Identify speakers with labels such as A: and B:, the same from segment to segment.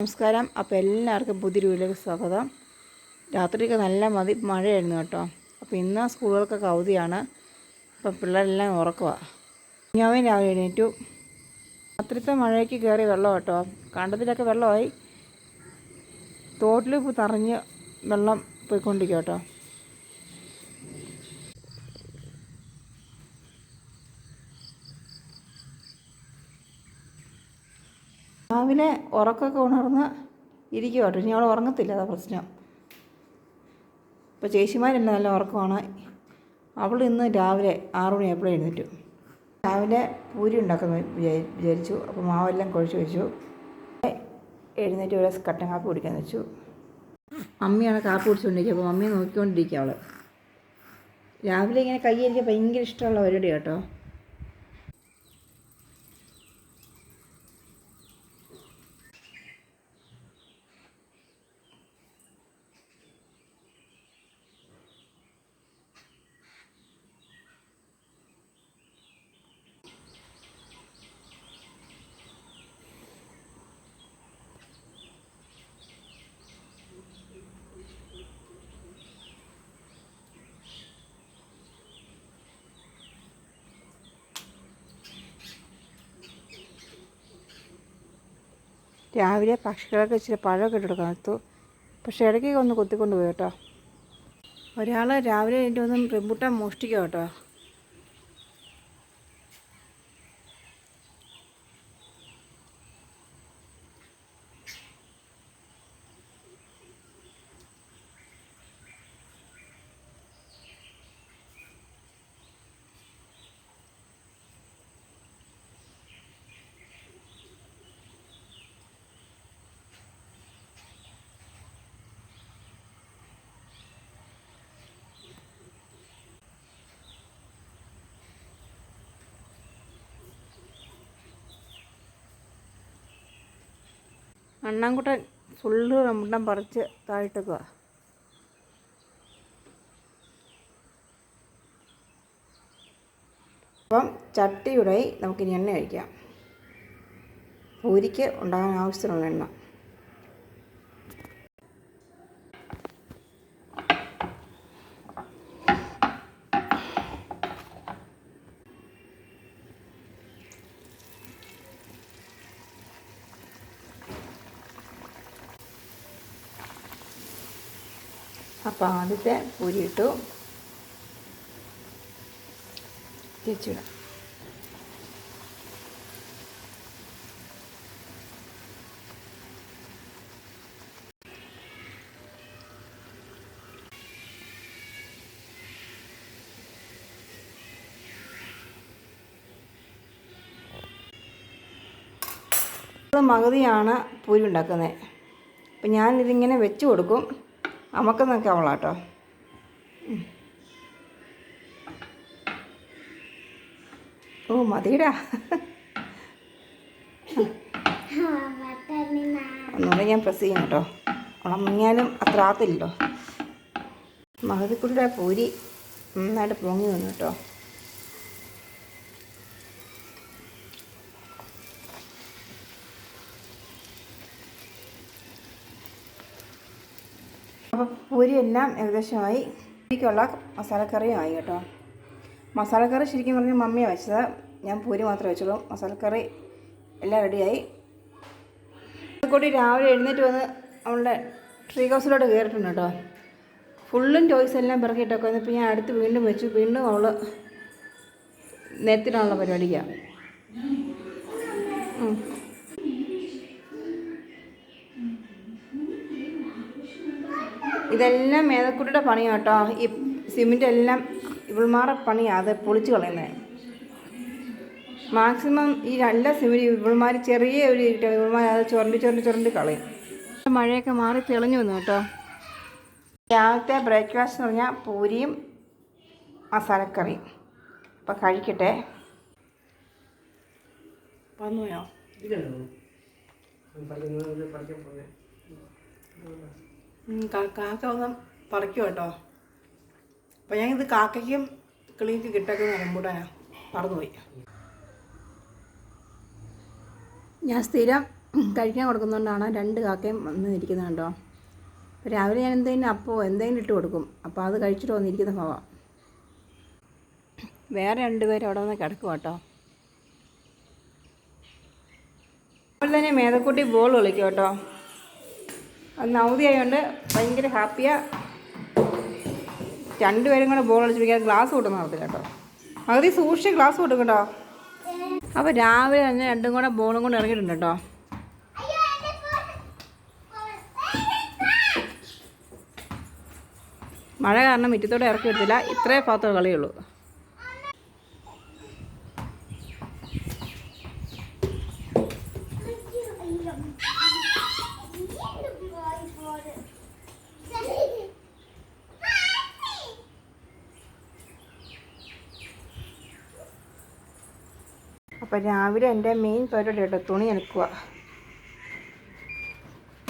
A: നമസ്കാരം. അപ്പോൾ എല്ലാവർക്കും പുതിയ വീട്ടിലേക്ക് സ്വാഗതം. രാത്രിയൊക്കെ നല്ല മതി മഴയായിരുന്നു കേട്ടോ. അപ്പോൾ ഇന്ന് സ്കൂളുകൾക്കൊക്കെ അവധിയാണ്. അപ്പം പിള്ളേരെല്ലാം ഉറക്കുക ഞാൻ രാവിലെ എണീറ്റു. രാത്രിത്തെ മഴയ്ക്ക് കയറി വെള്ളം കേട്ടോ. കണ്ടത്തിലൊക്കെ വെള്ളമായി. തോട്ടിൽ തറഞ്ഞ് വെള്ളം പോയിക്കൊണ്ടിരിക്കും കേട്ടോ. രാവിലെ ഉറക്കമൊക്കെ ഉണർന്ന് ഇരിക്കുക കേട്ടോ ഇനി അവൾ ഉറങ്ങത്തില്ല അതാ പ്രശ്നം. ഇപ്പോൾ ചേച്ചിമാരെല്ലാം നല്ല ഉറക്കമാണ്. അവൾ ഇന്ന് രാവിലെ ആറു മണിയായപ്പോഴേ എഴുന്നേറ്റു. രാവിലെ പൂരി ഉണ്ടാക്കുന്ന വിചാരി വിചാരിച്ചു. അപ്പോൾ മാവെല്ലാം കുഴച്ച് വെച്ചു. എഴുന്നേറ്റ് ഒരു കട്ടൻ കാപ്പി കുടിക്കാൻ വെച്ചു. അമ്മയാണ് കാപ്പി കുടിച്ചുകൊണ്ടിരിക്കുക അപ്പോൾ മമ്മിയെ നോക്കിക്കൊണ്ടിരിക്കുക അവൾ രാവിലെ ഇങ്ങനെ കൈ എനിക്ക് ഭയങ്കര ഇഷ്ടമുള്ള പരിപാടി കേട്ടോ. രാവിലെ പക്ഷികളൊക്കെ ഇച്ചിരി പഴമൊക്കെ ഇട്ട് കൊടുക്കാൻ പക്ഷെ പക്ഷേ ഇടയ്ക്കൊക്കെ ഒന്ന് കൊത്തിക്കൊണ്ട് പോയി കേട്ടോ. ഒരാൾ രാവിലെ എന്റെ ഒന്നും റെമ്പുട്ടാൻ മോഷ്ടിക്കാം കേട്ടോ. അണ്ണാൻകുട്ടൻ ഫുള്ള് റംബുട്ടാൻ പറിച്ച് താഴ്ത്തുക അപ്പം ചട്ടിയുടെ നമുക്കിനി എണ്ണ ഒഴിക്കാം. പൂരിക്ക് ഉണ്ടാകാൻ ആവശ്യത്തിനുള്ള എണ്ണ. അപ്പോൾ ആദ്യത്തെ പൂരി ഇട്ടു. തിരിച്ചിടാം മകതിയാണ് പൂരി ഉണ്ടാക്കുന്നത്. അപ്പം ഞാനിതിങ്ങനെ വെച്ച് കൊടുക്കും. അമക്കെന്നൊക്കെ കേട്ടോ ഓ മതിടാ ഒന്നുകൂടെ ഞാൻ പ്രസ് ചെയ്യാം കേട്ടോ. ഉണങ്ങിയാലും അത്ര ആത്തില്ലല്ലോ മഹതിക്കുട്ടിയുടെ പൂരി നന്നായിട്ട് പൊങ്ങി വന്നു കേട്ടോ. എല്ലാം ഏകദേശമായി പൂരിക്കുള്ള മസാലക്കറിയും ആയി കേട്ടോ. മസാലക്കറി ശരിക്കും പറഞ്ഞാൽ മമ്മിയാണ് വെച്ചത്. ഞാൻ പൂരി മാത്രമേ വെച്ചുള്ളൂ. മസാലക്കറി എല്ലാം റെഡിയായി. കൂടി രാവിലെ എഴുന്നേറ്റ് വന്ന് അവളുടെ ട്രീ ഹൗസിലോട്ട് കയറിയിട്ടുണ്ട് കേട്ടോ. ഫുള്ളും ടോയ്സ് എല്ലാം പിറക്കിയിട്ടൊക്കെ വന്നപ്പോൾ ഞാൻ അടുത്ത് വീണ്ടും വെച്ചു. വീണ്ടും അവൾ നേരത്തിനുള്ള പരിപാടിക്കാണ് ഇതെല്ലാം മേതക്കുട്ടിയുടെ പണിയാണ് കേട്ടോ ഈ സിമെന്റ് എല്ലാം ഇവൾമാരുടെ പണിയാണ് അത് പൊളിച്ച് കളയുന്നത് മാക്സിമം ഈ എല്ലാ സിമെന്റ് ഇവൾമാർ ചെറിയ ഒരു ഇവൾമാർ അത് ചുരണ്ടി ചുരണ്ടി ചുരണ്ടി കളയും. മഴയൊക്കെ മാറി തെളിഞ്ഞു വന്നു കേട്ടോ. രാവിലത്തെ ബ്രേക്ക്ഫാസ്റ്റ് എന്ന് പറഞ്ഞാൽ പൂരിയും മസാലക്കറിയും. അപ്പം കഴിക്കട്ടെ. കാ- കാക്ക ഒന്ന് പറിക്കും കേട്ടോ. അപ്പം ഞാൻ ഇത് കാക്കയ്ക്കും കിളിക്ക് കിട്ടക്കുന്ന റംബൂട്ടാനാ. പറന്നുപോയി ഞാൻ സ്ഥിരം കഴിക്കാൻ കൊടുക്കുന്നതുകൊണ്ടാണ് രണ്ട് കാക്കയും വന്ന് ഇരിക്കുന്നത് കേട്ടോ അപ്പോൾ രാവിലെ ഞാൻ എന്തെങ്കിലും അപ്പോൾ എന്തെങ്കിലും ഇട്ട് കൊടുക്കും. അപ്പോൾ അത് കഴിച്ചിട്ട് വന്നിരിക്കുന്ന പോവാം വേറെ രണ്ടുപേരും അവിടെ വന്ന് കിടക്കും കേട്ടോ. അപ്പോൾ തന്നെ മേതക്കുട്ടി ബോൾ കളിക്കും കേട്ടോ. അന്ന് അവധിയായതുകൊണ്ട് ഭയങ്കര ഹാപ്പിയാണ് രണ്ടുപേരും കൂടെ ബോൾ കളിച്ചിരിക്കാൻ ഗ്ലാസ് കൊടുക്കുന്ന നടത്തില്ല കേട്ടോ. പകുതി സൂക്ഷിച്ച് ഗ്ലാസ് കൊടുക്കും കേട്ടോ അപ്പോൾ രാവിലെ തന്നെ രണ്ടും കൂടെ ബോളും കൊണ്ട് ഇറങ്ങിയിട്ടുണ്ട് കേട്ടോ. മഴ കാരണം മുറ്റത്തോടെ ഇറക്കി വിടത്തില്ല ഇത്രേ ഭാഗത്തുള്ള കളിയുള്ളൂ. അപ്പോൾ രാവിലെ എന്റെ മെയിൻ പരിപാടി കേട്ടോ തുണി എടുക്കുക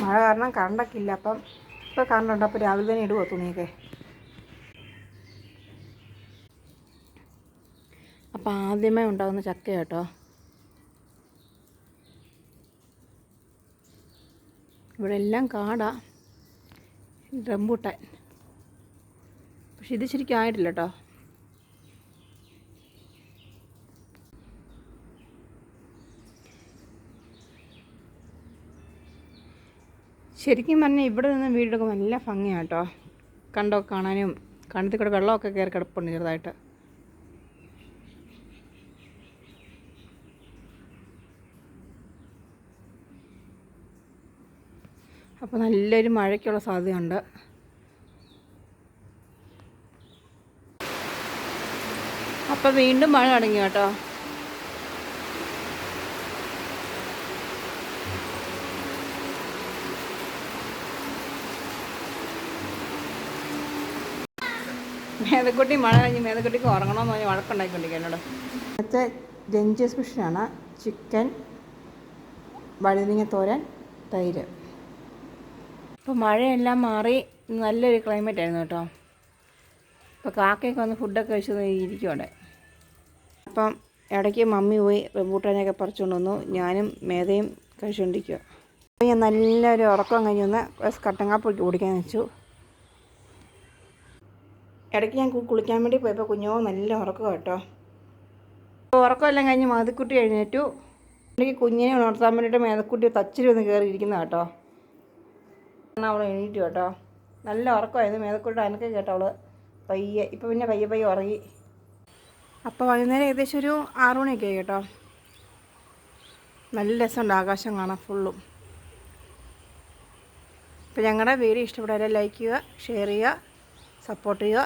A: മഴ കാരണം കറണ്ടൊക്കെ ഇല്ല അപ്പം ഇപ്പോൾ കറണ്ടുണ്ട് അപ്പോൾ രാവിലെ തന്നെ ഇടുവോ തുണിയൊക്കെ? അപ്പോൾ ആദ്യമേ ഉണ്ടാകുന്ന ചക്ക കേട്ടോ. ഇവിടെ എല്ലാം കാടാ റംബൂട്ടാൻ. പക്ഷെ ഇത് ശരിക്കും ആയിട്ടില്ല കേട്ടോ. ശരിക്കും പറഞ്ഞാൽ ഇവിടെ നിന്ന് വീടൊക്കെ നല്ല ഭംഗിയാണ് കേട്ടോ കണ്ടോ കാണാനും. കണ്ടത്തിൽ കൂടെ വെള്ളമൊക്കെ കയറി കിടപ്പുണ്ട് ചെറുതായിട്ട്. അപ്പോൾ നല്ലൊരു മഴയ്ക്കുള്ള സാധ്യതയുണ്ട്. അപ്പോൾ വീണ്ടും മഴ തുടങ്ങി കേട്ടോ മേതക്കുട്ടി മഴ കഴിഞ്ഞ് മേതക്കുട്ടിക്ക് ഉറങ്ങണമെന്ന് പറഞ്ഞ് വഴക്കുണ്ടായിക്കൊണ്ടിരിക്കുക എന്നോട്. ഇന്നത്തെ രഞ്ജി സ്പെഷ്യലാണ് ചിക്കൻ വഴുതിങ്ങ തോരൻ തൈര്. ഇപ്പോൾ മഴയെല്ലാം മാറി നല്ലൊരു ക്ലൈമറ്റ് ആയിരുന്നു കേട്ടോ. ഇപ്പോൾ കാക്കയൊക്കെ വന്ന് ഫുഡൊക്കെ കഴിച്ച് ഇരിക്കുവാണ്. അപ്പം ഇടയ്ക്ക് മമ്മി പോയി റംബൂട്ടാനൊക്കെ പറിച്ചുകൊണ്ട് വന്നു. ഞാനും മേധയും കഴിച്ചുകൊണ്ടിരിക്കുക അപ്പോൾ ഞാൻ നല്ലൊരു ഉറക്കം കഴിഞ്ഞ് വന്ന് കട്ടൻ ഓടിക്കാൻ കുടിക്കാൻ വെച്ചു. ഇടയ്ക്ക് ഞാൻ കുളിക്കാൻ വേണ്ടി പോയപ്പോൾ കുഞ്ഞോ നല്ല ഉറക്കം കേട്ടോ. അപ്പോൾ ഉറക്കമെല്ലാം കഴിഞ്ഞ് മാതിക്കുട്ടി എഴുന്നേറ്റു. എനിക്ക് കുഞ്ഞിനെ ഉണർത്താൻ വേണ്ടിയിട്ട് മേതക്കുട്ടി തച്ചിരി വന്ന് കയറിയിരിക്കുന്ന കേട്ടോ. എന്നാൽ അവൾ എണീറ്റു കേട്ടോ. നല്ല ഉറക്കമായിരുന്നു മേതക്കുട്ടി അനക്കെ കേട്ടോ അവൾ പയ്യെ. ഇപ്പം പിന്നെ പയ്യെ പയ്യെ ഉറങ്ങി. അപ്പോൾ വൈകുന്നേരം ഏകദേശം ഒരു ആറു മണിയൊക്കെ ആയി കേട്ടോ. നല്ല രസമുണ്ട് ആകാശം കാണാൻ ഫുള്ളും. അപ്പോൾ ഞങ്ങളുടെ വീഡിയോ ഇഷ്ടപ്പെട്ടാൽ ലൈക്ക് ചെയ്യുക ഷെയർ ചെയ്യുക സപ്പോർട്ട് ചെയ്യുക.